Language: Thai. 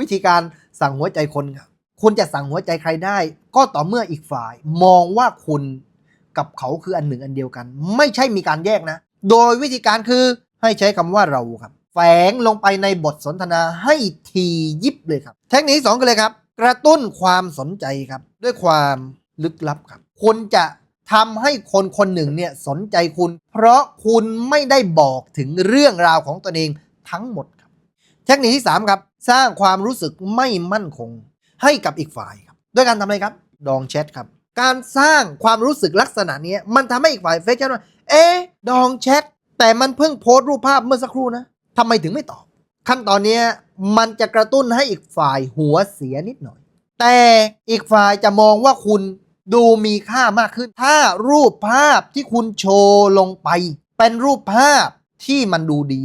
วิธีการสั่งหัวใจคนครับคุณจะสั่งหัวใจใครได้ ก็ต่อเมื่ออีกฝ่าย มองว่าคุณกับเขาคืออันหนึ่งอันเดียวกัน ไม่ใช่มีการแยกนะ โดยวิธีการคือให้ใช้คำว่าเราครับ แฝงลงไปในบทสนทนาให้ทียิบเลยครับ เทคนิคสองกันเลยครับ กระตุ้นความสนใจครับ ด้วยความลึกลับครับ คุณจะทำให้คนคนหนึ่งเนี่ยสนใจคุณ เพราะคุณไม่ได้บอกถึงเรื่องราวของตนเองทั้งหมด เทคนิคที่ 3 ครับ สร้างความรู้สึกไม่มั่นคง ให้กับอีกฝ่ายครับด้วยการทำอะไรครับ ดองแชทครับ การสร้างความรู้สึกลักษณะนี้มันทำให้อีกฝ่ายเฟซแชทว่า เอ๊ดองแชทแต่มันเพิ่งโพสต์รูปภาพเมื่อสักครู่นะทำไมถึงไม่ตอบ ขั้นตอนนี้มันจะกระตุ้นให้อีกฝ่ายหัวเสียนิดหน่อย แต่อีกฝ่ายจะมองว่าคุณดูมีค่ามากขึ้น ถ้ารูปภาพที่คุณโชว์ลงไป เป็นรูปภาพที่มันดูดี